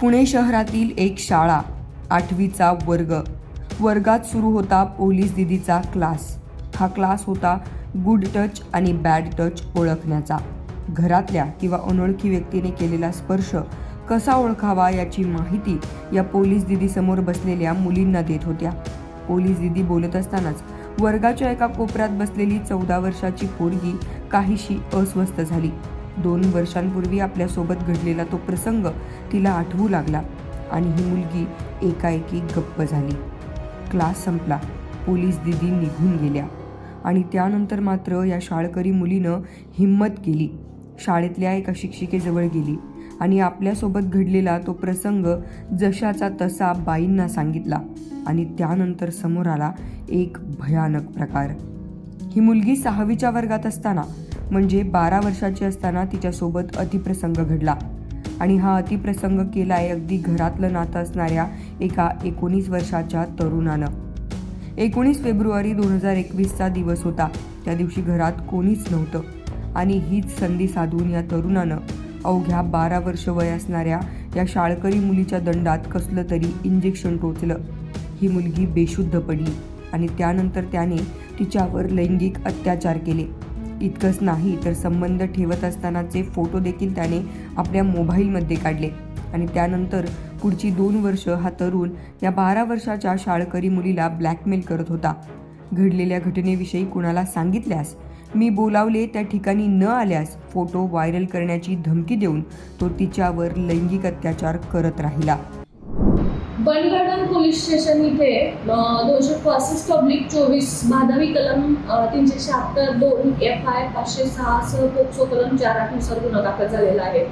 पुणे शहरातील एक शाळा आठवीचा वर्ग. वर्गात सुरू होता पोलीस दिदीचा क्लास. हा क्लास होता गुड टच आणि बॅड टच ओळखण्याचा. घरातल्या किंवा अनोळखी व्यक्तीने केलेला स्पर्श कसा ओळखावा याची माहिती या पोलीस दिदीसमोर बसलेल्या मुलींना देत होत्या. पोलीस दिदी बोलत असतानाच वर्गाच्या एका कोपऱ्यात बसलेली चौदा वर्षाची पोरगी काहीशी अस्वस्थ झाली. दोन वर्षांपूर्वी आपल्यासोबत घडलेला तो प्रसंग तिला आठवू लागला आणि ही मुलगी एकाएकी गप्प झाली. क्लास संपला. पोलीस दिदी निघून गेल्या आणि त्यानंतर मात्र या शाळकरी मुलीनं हिंमत केली. शाळेतल्या एका शिक्षिकेजवळ गेली आणि आपल्यासोबत घडलेला तो प्रसंग जशाचा तसा बाईंना सांगितला आणि त्यानंतर समोर आला एक भयानक प्रकार. ही मुलगी सहावीच्या वर्गात असताना म्हणजे बारा वर्षाची असताना तिच्यासोबत अतिप्रसंग घडला. आणि हा अतिप्रसंग केला आहे अगदी घरातलं नातं असणाऱ्या एका एकोणीस वर्षाच्या तरुणानं. एकोणीस फेब्रुवारी दोन हजार एकवीसचा दिवस होता. त्या दिवशी घरात कोणीच नव्हतं. आणि हीच संधी साधून या तरुणानं अवघ्या बारा वर्ष वय असणाऱ्या या शाळकरी मुलीच्या दंडात कसलं तरी इंजेक्शन टोचलं. ही मुलगी बेशुद्ध पडली आणि त्यानंतर त्याने तिच्यावर लैंगिक अत्याचार केले. इतकंच नाही तर संबंध ठेवत असतानाचे फोटो देखील त्याने आपल्या मोबाईलमध्ये काढले. आणि त्यानंतर पुढची दोन वर्ष हा तरुण या बारा वर्षाच्या शाळकरी मुलीला ब्लॅकमेल करत होता. घडलेल्या घटनेविषयी कुणाला सांगितल्यास? मी बोलावले त्या ठिकाणी न आल्यास फोटो व्हायरल करण्याची धमकी देऊन तो तिच्यावर लैंगिक अत्याचार करत राहिला. बनगार्डन पोलीस स्टेशन इथे दोनशे पासष्ट पब्लिक चोवीस भादवी कलम तीनशे शहात्तर दोन एफ आय पाचशे सहा सह पोक्सो कलम चार आठनुसार गुन्हा दाखल झालेला आहे.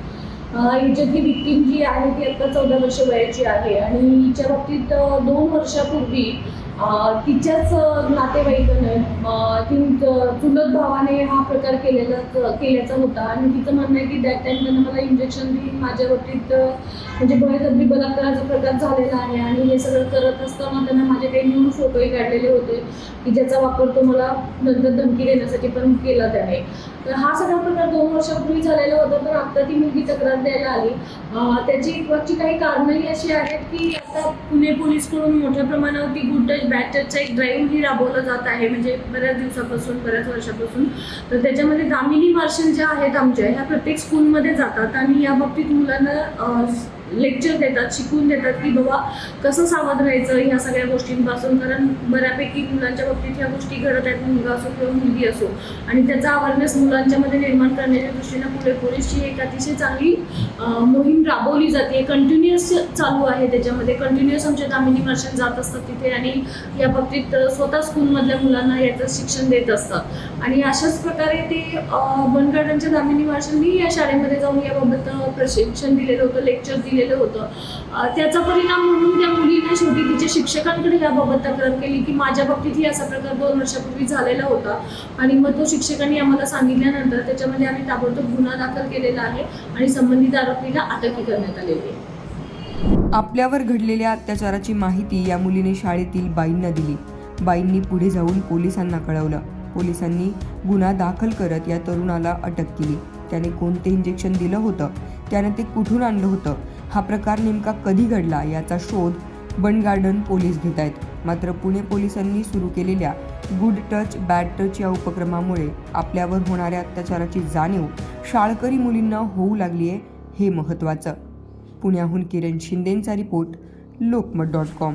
हिच्यातली विक्टीम जी आहे ती आता चौदा वर्ष वयाची आहे आणि हिच्या बाबतीत दोन वर्षापूर्वी तिच्याच नातेवाईकानं नातेवाईकाने चुलत भावाने हा प्रकार केलेला केल्याचा होता. आणि तिचं म्हणणं आहे की त्या टाइम त्यांना मला इंजेक्शन देऊन माझ्या बाबतीत म्हणजे बळजबरी बलात्काराचा प्रकार झालेला आहे. आणि हे सगळं करत असताना त्यांना माझे काही न्यूज फोटोही काढलेले होते की ज्याचा वापर तो मला नंतर धमकी देण्यासाठी पण केला त्याने. तर हा सगळा प्रकार दोन वर्षापूर्वी झालेला होता तर आता ती मुलगी तक्रार द्यायला आली. त्याची एकवाची काही कारणंही अशी आहेत की आता पुणे पोलीसकडून मोठ्या प्रमाणावरती गुड टच बॅड टचचा एक ड्राईव्ह ही राबवला जात आहे म्हणजे बऱ्याच दिवसापासून बऱ्याच वर्षापासून. तर त्याच्यामध्ये दामिनी मार्शल ज्या आहेत आमच्या ह्या प्रत्येक स्कूलमध्ये जातात आणि या बाबतीत मुलांना लेक्चर देतात शिकून देतात की बाबा कसं सावध राहायचं ह्या सगळ्या गोष्टींपासून. कारण बऱ्यापैकी मुलांच्या बाबतीत ह्या गोष्टी घडत आहेत. मुलगा असो किंवा मुलगी असो. आणि त्याचा अवेअरनेस मुलांच्यामध्ये निर्माण करण्याच्या दृष्टीनं पुढे पोलीसची एक अतिशय चांगली मोहीम राबवली जाते. कंटिन्युअस चालू आहे त्याच्यामध्ये. कंटिन्युअस आमच्या दामिनी मार्शल जात असतात तिथे आणि या बाबतीत स्वतः स्कूलमधल्या मुलांना याचं शिक्षण देत असतात. आणि अशाच प्रकारे ते बनगार्डनच्या दामिनी मार्शलनी या शाळेमध्ये जाऊन याबाबत प्रशिक्षण दिलेलं होतं. लेक्चर दिलेलं होतं. त्याचा परिणाम म्हणून त्या मुलीने शेवटी तिच्या शिक्षकांकडे याबाबत तक्रार केली की माझ्या बाबतीतही असा प्रकार दोन वर्षापूर्वी झालेला होता. आणि मग तो शिक्षकांनी आम्हाला सांगितल्यानंतर त्याच्यामध्ये आम्ही ताबडतोब गुन्हा दाखल केलेला आहे आणि संबंधित आरोपीला अटकही करण्यात आलेली आहे. आपल्यावर घडलेल्या अत्याचाराची माहिती या मुलीने शाळेतील बाईंना दिली. बाईंनी पुढे जाऊन पोलिसांना कळवलं. पोलिसांनी गुन्हा दाखल करत या तरुणाला अटक केली. त्याने कोणते इंजेक्शन दिलं होतं? त्याने ते कुठून आणलं होतं? हा प्रकार नेमका कधी घडला याचा शोध बन गार्डन पोलीस घेत आहेत मात्र पुणे पोलिसांनी सुरू केलेल्या गुड टच बॅड टच या उपक्रमामुळे आपल्यावर होणाऱ्या अत्याचाराची जाणीव शाळकरी मुलींना होऊ लागली आहे हे महत्त्वाचं. पुण्याहून किरण शिंदेंचा रिपोर्ट लोकमत डॉट कॉम.